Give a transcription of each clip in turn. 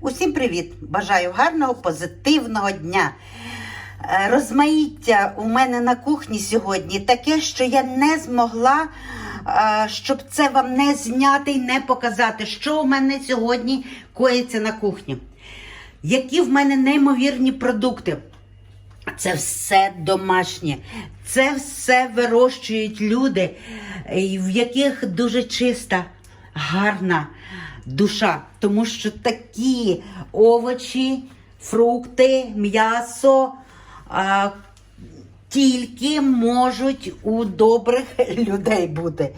Усім привіт! Бажаю гарного, позитивного дня. Е, Розмаїття у мене на кухні сьогодні таке, що я не змогла, е, щоб це вам не зняти і не показати, що у мене сьогодні коїться на кухні. Які в мене неймовірні продукти. Це все домашнє, це все вирощують люди, в яких дуже чиста, гарна душа. Тому що такі овочі, фрукти, м'ясо а, тільки можуть у добрих людей бути.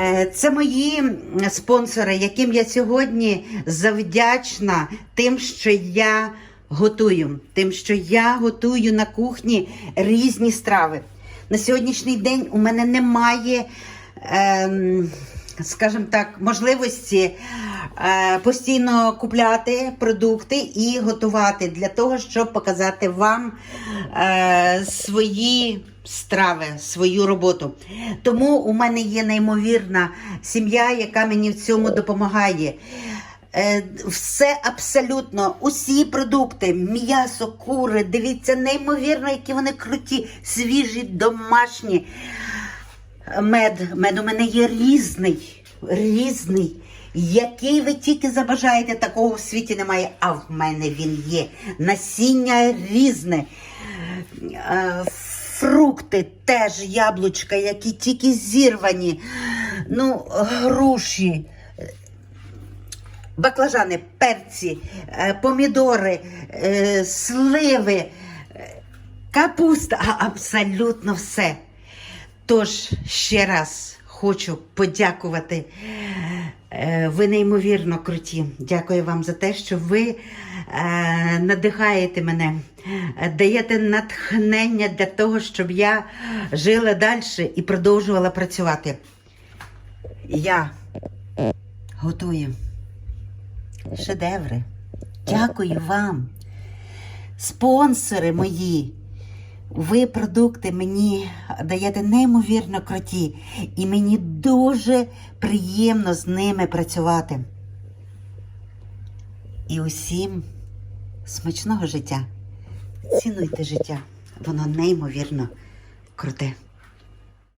Е, Це мої спонсори, яким я сьогодні завдячна тим, що я готую, тим, що я готую на кухні різні страви. На сьогоднішній день у мене немає, ем, скажімо так, можливості е, постійно купляти продукти і готувати для того, щоб показати вам е, свої страви, свою роботу. Тому у мене є неймовірна сім'я, яка мені в цьому допомагає. Е, Все абсолютно, усі продукти, м'ясо, кури, дивіться, неймовірно, які вони круті, свіжі, домашні. Мед, мед у мене є різний, різний. Який ви тільки забажаєте, такого в світі немає, а в мене він є. Насіння різне. Е, Фрукти теж яблучка, які тільки зірвані. Ну, груші, баклажани, перці, е, помідори, е, сливи, капуста, абсолютно все. Тож ще раз хочу подякувати. Е, Ви неймовірно круті. Дякую вам за те, що ви е, надихаєте мене, е, даєте натхнення для того, щоб я жила далі і продовжувала працювати. Я готую шедеври. Дякую вам, спонсори мої. Ви продукти мені даєте неймовірно круті, і мені дуже приємно з ними працювати. І усім смачного життя. Цінуйте життя, воно неймовірно круте.